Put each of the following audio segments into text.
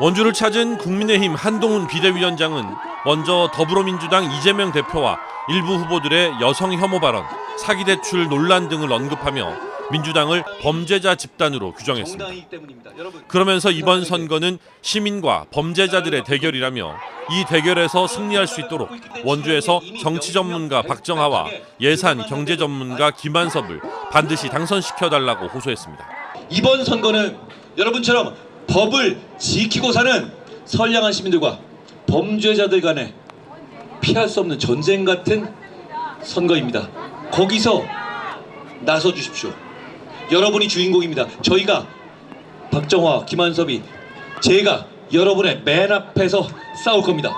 원주를 찾은 국민의힘 한동훈 비대위원장은 먼저 더불어민주당 이재명 대표와 일부 후보들의 여성 혐오 발언, 사기 대출 논란 등을 언급하며 민주당을 범죄자 집단으로 규정했습니다. 그러면서 이번 선거는 시민과 범죄자들의 대결이라며 이 대결에서 승리할 수 있도록 원주에서 정치 전문가 박정하와 예산 경제 전문가 김한섭을 반드시 당선시켜 달라고 호소했습니다. 이번 선거는 여러분처럼 법을 지키고 사는 선량한 시민들과 범죄자들 간에 피할 수 없는 전쟁 같은 선거입니다. 거기서 나서 주십시오. 여러분이 주인공입니다. 저희가 박정화, 김한섭이 제가 여러분의 맨 앞에서 싸울 겁니다.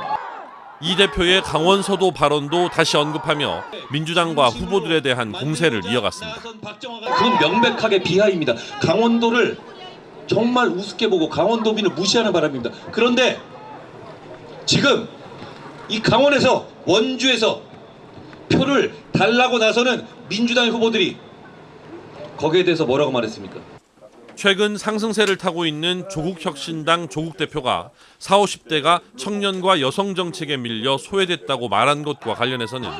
이 대표의 강원 서도 발언도 다시 언급하며 민주당과 후보들에 대한 공세를 이어갔습니다. 그건 명백하게 비하입니다. 강원도를 정말 우습게 보고 강원도민을 무시하는 바람입니다. 그런데 지금 이 강원에서 원주에서 표를 달라고 나서는 민주당 후보들이 거기에 대해서 뭐라고 말했습니까? 최근 상승세를 타고 있는 조국혁신당 조국 대표가 4, 50대가 청년과 여성 정책에 밀려 소외됐다고 말한 것과 관련해서는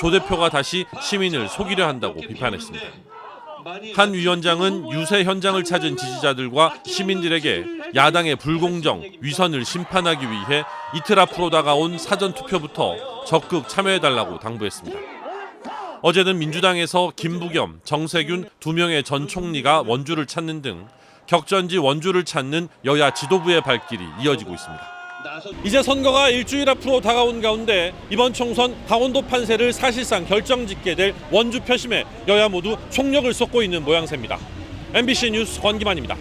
조 대표가 다시 시민을 속이려 한다고 비판했습니다. 한 위원장은 유세 현장을 찾은 지지자들과 시민들에게 야당의 불공정, 위선을 심판하기 위해 이틀 앞으로 다가온 사전 투표부터 적극 참여해달라고 당부했습니다. 어제는 민주당에서 김부겸, 정세균 두 명의 전 총리가 원주를 찾는 등 격전지 원주를 찾는 여야 지도부의 발길이 이어지고 있습니다. 이제 선거가 일주일 앞으로 다가온 가운데 이번 총선 강원도 판세를 사실상 결정짓게 될 원주 표심에 여야 모두 총력을 쏟고 있는 모양새입니다. MBC 뉴스 권기만입니다.